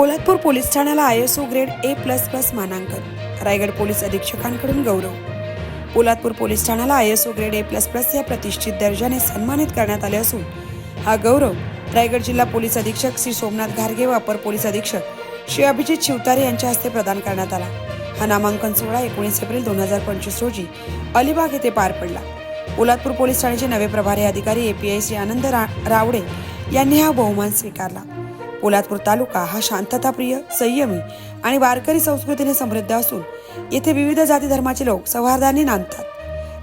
Poladpur police ठाण्याला I S O grade A plus plus मानांकन. Raigad police अधीक्षकांकडून गौरव. पोलादपूर पोलीस ठाण्याला I S O grade A plus plus या प्रतिष्ठित दर्जाने सन्मानित करण्यात आले असून हा गौरव रायगड जिल्हा पोलीस अधीक्षक श्री सोमनाथ घारगे व अपर पोलीस अधीक्षक श्री अभिजित शिवतारे यांच्या हस्ते प्रदान करण्यात आला. हा नामांकन सोहळा एकोणीस एप्रिल दोन हजार पंचवीस रोजी अलिबाग येथे पार पडला. पोलादपूर पोलीस ठाण्याचे नवे प्रभारी अधिकारी A P I Shri Anand रा- रावडे यांनी हा बहुमान स्वीकारला. पोलादपूर तालुका हा शांतताप्रिय संयमी आणि वारकरी संस्कृतीने समृद्ध असून येथे विविध जाती धर्माचे लोक सौहार्दाने नांदतात.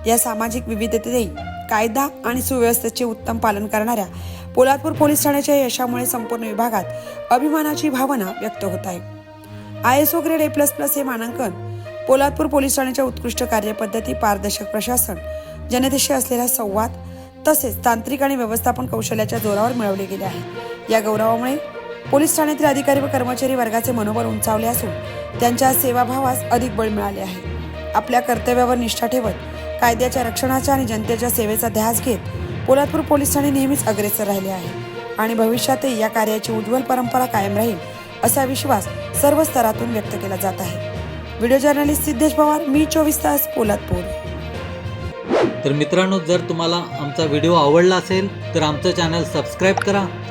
या सामाजिक विविधतेतही कायदा आणि सुव्यवस्थेचे उत्तम पालन करणाऱ्या पोलादपूर पोलीस ठाण्याच्या यशामुळे संपूर्ण विभागात अभिमानाची भावना व्यक्त होत आहे. I S O grade A plus plus हे मानांकन पोलादपूर पोलीस ठाण्याच्या उत्कृष्ट कार्यपद्धती पारदर्शक प्रशासन जनतेशी असलेला संवाद तसेच तांत्रिक आणि व्यवस्थापन कौशल्याच्या जोरावर मिळवले गेले आहे. या गौरवामुळे पोलीस ठाण्यातील अधिकारी व कर्मचारी वर्गाचे मनोबल उंचावले असून त्यांच्या सेवाभावास अधिक बळ मिळाले आहे. आपल्या कर्तव्यावर निष्ठा ठेवत कायद्याच्या रक्षणाच्या आणि जनतेच्या सेवेचा ध्यास घेत पोलादपूर पोलीस ठाणे नेहमीच अग्रेसर राहिले आहे आणि भविष्यातही या कार्याची उज्ज्वल परंपरा कायम राहील असा विश्वास सर्व स्तरातून व्यक्त केला जात आहे. व्हिडिओ जर्नलिस्ट सिद्धेश पवार मी चोवीस तास पोलादपूर. तर मित्रांनो जर तुम्हाला आमचा व्हिडिओ आवडला असेल तर आमचं चॅनल सबस्क्राईब करा.